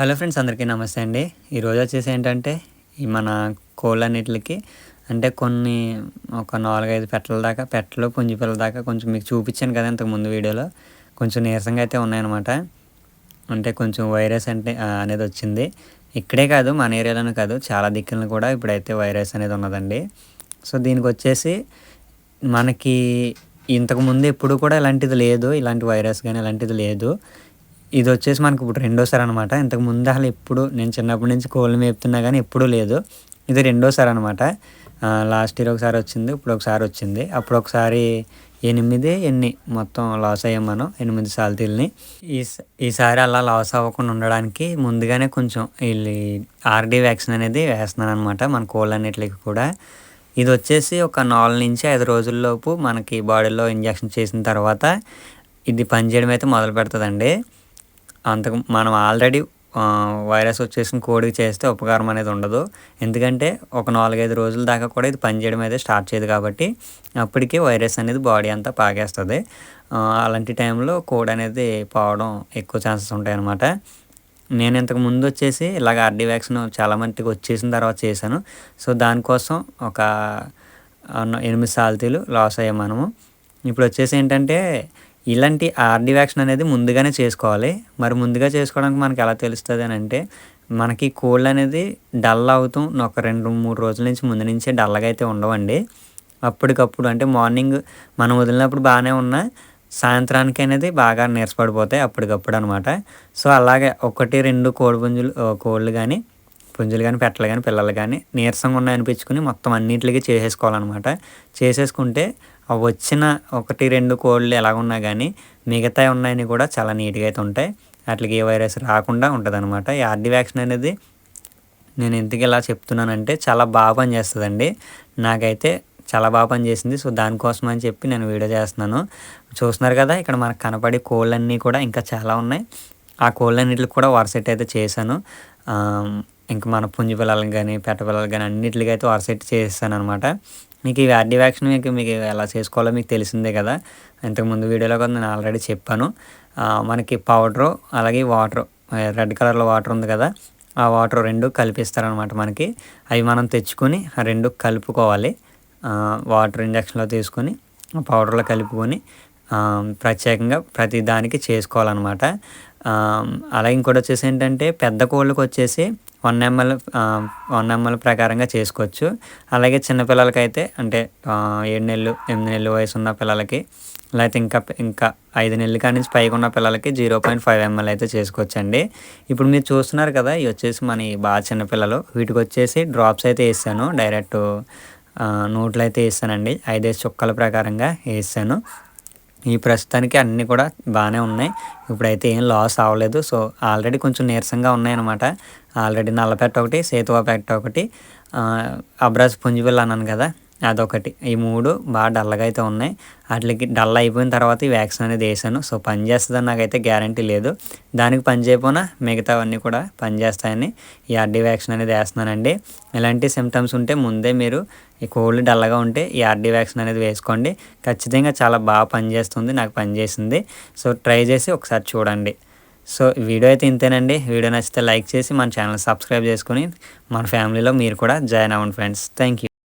Hello friends అందరికీ నమస్తే అండి. ఈరోజు వచ్చేసి ఏంటంటే ఈ మన కోళ్ళన్నిటికి అంటే కొన్ని ఒక నాలుగైదు పెట్టల దాకా పెట్టలు పుంజి పిల్లల దాకా కొంచెం మీకు చూపించాను కదా ఇంతకు ముందు వీడియోలో. కొంచెం నీరసంగా అయితే ఉన్నాయన్నమాట. అంటే కొంచెం వైరస్ అంటే అనేది వచ్చింది. ఇక్కడే కాదు మన ఏరియాలోనే కాదు చాలా దిక్కులను కూడా ఇప్పుడైతే వైరస్ అనేది ఉన్నదండి. సో దీనికి వచ్చేసి మనకి ఇంతకుముందు ఎప్పుడు కూడా ఇలాంటిది లేదు. ఇలాంటి వైరస్ కానీ ఇలాంటిది లేదు. ఇది వచ్చేసి మనకి ఇప్పుడు రెండోసారి అనమాట ఇంతకు ముందు అసలు ఎప్పుడు నేను చిన్నప్పటి నుంచి కోళ్ళు మేపుతున్నా కానీ ఎప్పుడూ లేదు. ఇది రెండోసారి అనమాట లాస్ట్ ఇయర్ ఒకసారి వచ్చింది ఇప్పుడు ఒకసారి వచ్చింది. అప్పుడు ఒకసారి ఎనిమిది ఎన్ని మొత్తం లాస్ అయ్యాం మనం ఎనిమిది సాల్తీల్ని. ఈ ఈసారి అలా లాస్ అవ్వకుండా ఉండడానికి ముందుగానే కొంచెం వీళ్ళు ఆర్డీ వ్యాక్సిన్ అనేది వేస్తున్నాను అనమాట మన కోళ్ళన్నిటికి కూడా. ఇది వచ్చేసి ఒక నాలుగు నుంచి ఐదు రోజుల్లోపు మనకి బాడీలో ఇంజక్షన్ చేసిన తర్వాత ఇది పనిచేయడం అయితే మొదలు పెడుతుందండి. అంతకు మనం ఆల్రెడీ వైరస్ వచ్చేసిన కోడికి చేస్తే ఉపకారం అనేది ఉండదు. ఎందుకంటే ఒక నాలుగైదు రోజుల దాకా కూడా ఇది పనిచేయడం అయితే స్టార్ట్ చేయదు కాబట్టి అప్పటికే వైరస్ అనేది బాడీ అంతా పాగేస్తుంది అలాంటి టైంలో కోడ్ అనేది పోవడం ఎక్కువ ఛాన్సెస్ ఉంటాయన్నమాట. నేను ఇంతకు ముందు వచ్చేసి ఇలాగ ఆర్డీ వ్యాక్సిన్ చాలా మందికి వచ్చేసిన తర్వాత చేశాను. సో దానికోసం ఒక ఎనిమిది సాల్తీలు లాస్ అయ్యాం మనము. ఇప్పుడు వచ్చేసి ఏంటంటే ఇలాంటి ఆర్డివాక్షన్ అనేది ముందుగానే చేసుకోవాలి. మరి ముందుగా చేసుకోవడానికి మనకి ఎలా తెలుస్తుంది అని అంటే మనకి కోల్డ్ అనేది డల్ అవుతాం ఒక రెండు మూడు రోజుల నుంచి ముందు నుంచే డల్గా అయితే ఉండవండి. అప్పటికప్పుడు అంటే మార్నింగ్ మనం వదిలినప్పుడు బాగానే ఉన్నా సాయంత్రానికి అనేది బాగా నీరసపడిపోతాయి అప్పటికప్పుడు అనమాట సో అలాగే ఒకటి రెండు కోడి పుంజులు కోళ్ళు కానీ పుంజులు కానీ పెట్టలు కానీ పిల్లలు కానీ నీరసంగా ఉన్నాయి అనిపించుకుని మొత్తం అన్నింటికి చేసేసుకోవాలన్నమాట. చేసేసుకుంటే వచ్చిన ఒకటి రెండు కోళ్ళు ఎలాగున్నా కానీ మిగతా ఉన్నాయని కూడా చాలా నీట్గా అయితే ఉంటాయి. వాటికి ఏ వైరస్ రాకుండా ఉంటుంది అనమాట ఈ ఆర్డి వ్యాక్సిన్ అనేది నేను ఎందుకు ఇలా చెప్తున్నానంటే చాలా బాగా పనిచేస్తుందండి. నాకైతే చాలా బాగా పనిచేసింది. సో దానికోసం అని చెప్పి నేను వీడియో చేస్తున్నాను. చూస్తున్నారు కదా ఇక్కడ మనకు కనపడే కోళ్ళన్నీ కూడా ఇంకా చాలా ఉన్నాయి. ఆ కోళ్ళన్నిటికి కూడా వరసెట్ అయితే చేశాను. ఇంకా మన పుంజి పిల్లలకి కానీ పెట్ట పిల్లలకి కానీ అన్నిటికీ అయితే వరసెట్ చేస్తాను అనమాట మీకు ఈ వ్యాధి వ్యాక్సిన్ మీకు మీకు ఎలా చేసుకోవాలో మీకు తెలిసిందే కదా. ఇంతకుముందు వీడియోలో కూడా నేను ఆల్రెడీ చెప్పాను. మనకి పౌడరు అలాగే వాటర్ రెడ్ కలర్లో వాటర్ ఉంది కదా. ఆ వాటర్ రెండు కలిపిస్తారనమాట మనకి. అవి మనం తెచ్చుకొని ఆ రెండు కలుపుకోవాలి. వాటర్ ఇంజక్షన్లో తీసుకొని పౌడర్లో కలుపుకొని ప్రత్యేకంగా ప్రతి దానికి చేసుకోవాలన్నమాట. అలాగే ఇంకోటి వచ్చేసి ఏంటంటే పెద్ద కోళ్ళకి వచ్చేసి వన్ ఎంఎల్ వన్ ఎంఎల్ ప్రకారంగా చేసుకోవచ్చు. అలాగే చిన్నపిల్లలకైతే అంటే ఏడు నెలలు ఎనిమిది నెలలు వయసు ఉన్న పిల్లలకి లేకపోతే ఇంకా ఇంకా ఐదు నెలల కాడి నుంచి పైకి ఉన్న పిల్లలకి జీరో పాయింట్ ఫైవ్ ఎంఎల్ అయితే చేసుకోవచ్చండి. ఇప్పుడు మీరు చూస్తున్నారు కదా ఇవి వచ్చేసి మన బాగా చిన్నపిల్లలు వీటికి వచ్చేసి డ్రాప్స్ అయితే వేసాను. డైరెక్ట్ నోట్లు అయితే వేసానండి. ఐదేసి చుక్కల ప్రకారంగా వేసాను. ఈ ప్రస్తుతానికి అన్నీ కూడా బాగానే ఉన్నాయి. ఇప్పుడైతే ఏం లాస్ అవ్వలేదు. సో ఆల్రెడీ కొంచెం నీరసంగా ఉన్నాయన్నమాట. ఆల్రెడీ నల్లపెట్ట ఒకటి సేతువా పెట్ట ఒకటి అబ్రాజ్ పుంజిబిల్ అన్నాను కదా. అదొకటి. ఈ మూడు బాగా డల్గా అయితే ఉన్నాయి. వాటికి డల్ అయిపోయిన తర్వాత ఈ వ్యాక్సిన్ అనేది వేసాను. సో పనిచేస్తుందని నాకైతే గ్యారంటీ లేదు. దానికి పని చేయకపోయినా మిగతావన్నీ కూడా పనిచేస్తాయని ఈ ఆర్డీ వ్యాక్సిన్ అనేది వేస్తున్నానండి. ఇలాంటి సిమ్టమ్స్ ఉంటే ముందే మీరు ఈ కోల్డ్ డల్గా ఉంటే ఈ ఆర్డీ వ్యాక్సిన్ అనేది వేసుకోండి. ఖచ్చితంగా చాలా బాగా పనిచేస్తుంది నాకు పనిచేసింది సో ట్రై చేసి ఒకసారి చూడండి. సో వీడియో అయితే ఇంతేనండి. వీడియో నచ్చితే లైక్ చేసి మన ఛానల్ సబ్స్క్రైబ్ చేసుకుని మన ఫ్యామిలీలో మీరు కూడా జాయిన్ అవ్వండి ఫ్రెండ్స్. Thank you